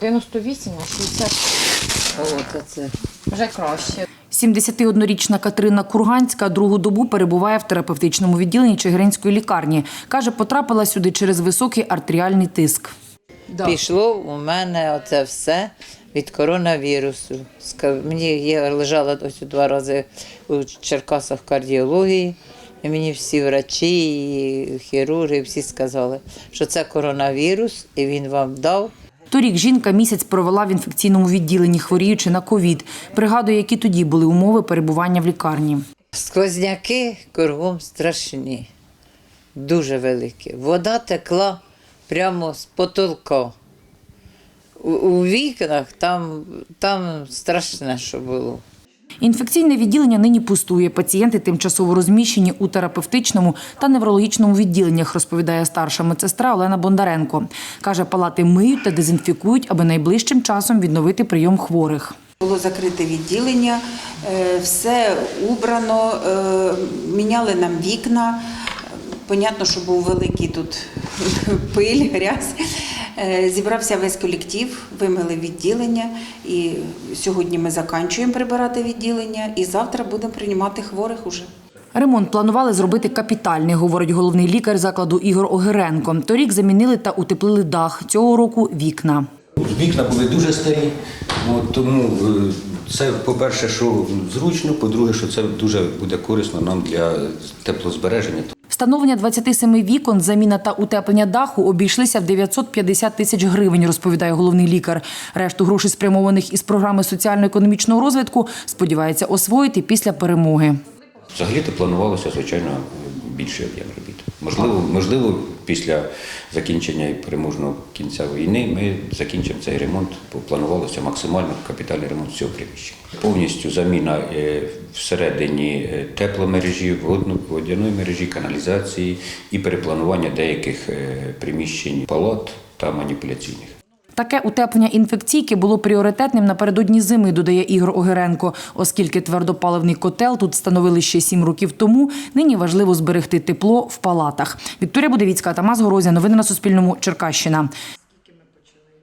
98, а 60 О, це. вже краще. 71-річна Катерина Курганська другу добу перебуває в терапевтичному відділенні Чигиринської лікарні. Каже, потрапила сюди через високий артеріальний тиск. Пішло у мене оце все від коронавірусу. Мені я лежала ось два рази у Черкасах кардіології. І мені всі врачі, і хірурги, всі сказали, що це коронавірус, і він вам дав. Торік жінка місяць провела в інфекційному відділенні, хворіючи на ковід. Пригадує, які тоді були умови перебування в лікарні. Сквозняки кругом страшні, дуже великі. Вода текла прямо з потолка. У, вікнах там, там страшне, що було. Інфекційне відділення нині пустує. Пацієнти тимчасово розміщені у терапевтичному та неврологічному відділеннях, розповідає старша медсестра Олена Бондаренко. Каже, палати миють та дезінфікують, аби найближчим часом відновити прийом хворих. Було закрите відділення, е, все убрано, е, міняли нам вікна. Понятно, що був великий тут пиль, грязь. Е, Зібрався весь колектив, вимили відділення. І сьогодні ми закінчуємо прибирати відділення, і завтра будемо приймати хворих уже. Ремонт планували зробити капітальний, говорить головний лікар закладу Ігор Огиренко. Торік замінили та утеплили дах. Цього року вікна. Вікна були дуже старі, тому е, це, по-перше, що зручно, по-друге, що це дуже буде корисно нам для теплозбереження. Встановлення 27 вікон, заміна та утеплення даху обійшлися в 950 тисяч гривень, розповідає головний лікар. Решту грошей спрямованих із програми соціально-економічного розвитку сподівається освоїти після перемоги. Взагалі-то планувалося, звичайно, більший об'єм робіт. Можливо, можливо, після закінчення і переможного кінця війни ми закінчимо цей ремонт, бо планувалося максимально капітальний ремонт цього приміщення. Повністю заміна е, всередині е, тепломережі, водяної мережі, каналізації і перепланування деяких е, приміщень палат та маніпуляційних. Таке утеплення інфекційки було пріоритетним напередодні зими, додає Ігор Огиренко. Оскільки твердопаливний котел тут встановили ще сім років тому, нині важливо зберегти тепло в палатах. Вікторія Будовіцька, Тамас Горозя. Новини на Суспільному. Черкащина.